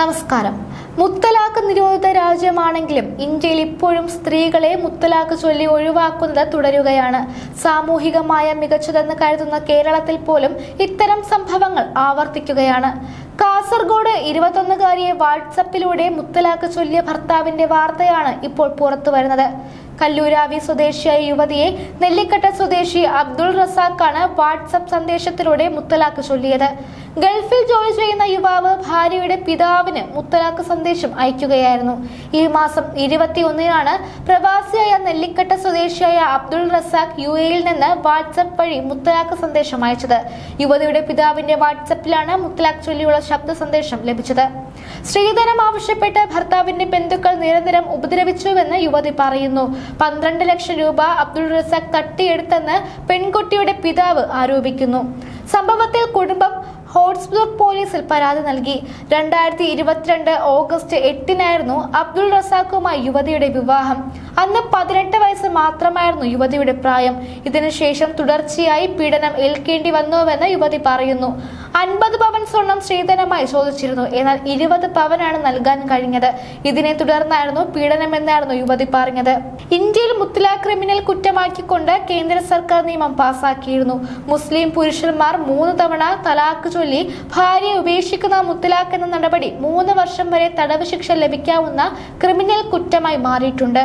നമസ്കാരം. മുത്തലാഖ് നിരോധിത രാജ്യമാണെങ്കിലും ഇന്ത്യയിൽ ഇപ്പോഴും സ്ത്രീകളെ മുത്തലാഖ് ചൊല്ലി ഒഴിവാക്കുന്നത് തുടരുകയാണ്. സാമൂഹികമായ മികച്ചതെന്ന് കരുതുന്ന കേരളത്തിൽ പോലും ഇത്തരം സംഭവങ്ങൾ ആവർത്തിക്കുകയാണ്. കാസർഗോഡ് ഇരുപത്തൊന്നുകാരിയെ വാട്സപ്പിലൂടെ മുത്തലാഖ് ചൊല്ലിയ ഭർത്താവിന്റെ വാർത്തയാണ് ഇപ്പോൾ പുറത്തു വരുന്നത് കല്ലൂരാവി സ്വദേശിയായ യുവതിയെ നെല്ലിക്കട്ട സ്വദേശി അബ്ദുൾ റസാഖാണ് വാട്സപ്പ് സന്ദേശത്തിലൂടെ മുത്തലാഖ് ചൊല്ലിയത്. ഗൾഫിൽ ജോലി ചെയ്യുന്ന യുവാവ് ഭാര്യയുടെ പിതാവിന് മുത്തലാഖ് സന്ദേശം അയക്കുകയായിരുന്നു. ഈ മാസം ഇരുപത്തിയൊന്നിനാണ് പ്രവാസിയായ നെല്ലിക്കട്ട സ്വദേശിയായ അബ്ദുൾ റസാഖ് യു എയിൽ നിന്ന് വാട്സപ്പ് വഴി മുത്തലാഖ് സന്ദേശം അയച്ചത്. യുവതിയുടെ പിതാവിന്റെ വാട്സപ്പിലാണ് മുത്തലാഖ് ചൊല്ലിയുള്ള ശബ്ദ സന്ദേശം ലഭിച്ചത്. സ്ത്രീധനം ആവശ്യപ്പെട്ട് ഭർത്താവിന്റെ ബന്ധുക്കൾ നിരന്തരം ഉപദ്രവിച്ചുവെന്ന് യുവതി പറയുന്നു. പന്ത്രണ്ട് ലക്ഷം രൂപ അബ്ദുൾ റസാഖ് തട്ടിയെടുത്തെന്ന് പെൺകുട്ടിയുടെ പിതാവ് ആരോപിക്കുന്നു. സംഭവത്തിൽ കുടുംബം ഹോട്ട്സ്ബർഗ് പോലീസിൽ പരാതി നൽകി. രണ്ടായിരത്തി ഇരുപത്തിരണ്ട് ഓഗസ്റ്റ് എട്ടിനായിരുന്നു അബ്ദുൾ റസാഖുമായി യുവതിയുടെ വിവാഹം. അന്ന് പതിനെട്ട് വയസ്സ് മാത്രമായിരുന്നു യുവതിയുടെ പ്രായം. ഇതിനുശേഷം തുടർച്ചയായി പീഡനം ഏൽക്കേണ്ടി വന്നുവെന്ന് യുവതി പറയുന്നു. അൻപത് പവൻ സ്വർണം ശ്രീധനമായി ചോദിച്ചിരുന്നു. എന്നാൽ ഇരുപത് പവനാണ് നൽകാൻ കഴിഞ്ഞത്. ഇതിനെ തുടർന്നായിരുന്നു പീഡനമെന്നായിരുന്നു യുവതി പറഞ്ഞത്. ഇന്ത്യയിൽ മുത്തലാഖ് ക്രിമിനൽ കുറ്റമാക്കിക്കൊണ്ട് കേന്ദ്ര സർക്കാർ നിയമം പാസാക്കിയിരുന്നു. മുസ്ലിം പുരുഷന്മാർ മൂന്ന് തവണ തലാഖ് ചൊല്ലി ഭാര്യയെ ഉപേക്ഷിക്കുന്ന മുത്തലാഖ് എന്ന നടപടി മൂന്ന് വർഷം വരെ തടവ് ശിക്ഷ ലഭിക്കാവുന്ന ക്രിമിനൽ കുറ്റമായി മാറിയിട്ടുണ്ട്.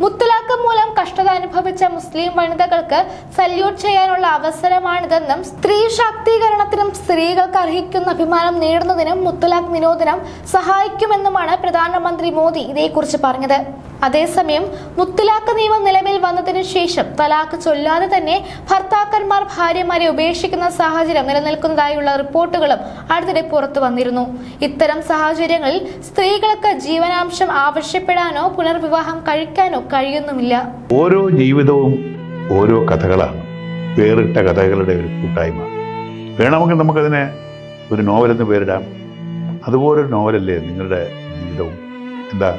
മുത്തലാഖ് മൂലം കഷ്ടത അനുഭവിച്ച മുസ്ലിം വനിതകൾക്ക് സല്യൂട്ട് ചെയ്യാനുള്ള അവസരമാണിതെന്നും സ്ത്രീ ശാക്തീകരണത്തിനും സ്ത്രീകൾക്ക് അർഹിക്കുന്ന അഭിമാനം നേടുന്നതിനും മുത്തലാഖ് നിരോധനം സഹായിക്കുമെന്നുമാണ് പ്രധാനമന്ത്രി മോദി ഇതേക്കുറിച്ച് പറഞ്ഞത്. അതേസമയം മുത്തലാഖ് നിയമം നിലവിൽ വന്നതിനു ശേഷം തലാഖ് ചൊല്ലാതെ തന്നെ ഭർത്താക്കന്മാർ ഭാര്യമാരെ ഉപേക്ഷിക്കുന്ന സാഹചര്യം നിലനിൽക്കുന്നതായുള്ള റിപ്പോർട്ടുകളും അടുത്തിടെ പുറത്തു വന്നിരുന്നു. ഇത്തരം സാഹചര്യങ്ങളിൽ സ്ത്രീകൾക്ക് ജീവനാംശം ആവശ്യപ്പെടാനോ പുനർവിവാഹം കഴിക്കാനോ കഴിയുന്നുമില്ല. ഓരോ ജീവിതവും ഓരോ കഥകളാണ്. വേറിട്ട കഥകളുടെ ഒരു കൂട്ടായ്മ. വേണമെങ്കിൽ നമുക്കതിനെ ഒരു നോവലെന്ന് പേരിടാം. അതുപോലൊരു നോവലല്ലേ നിങ്ങളുടെ ജീവിതവും? എന്താ?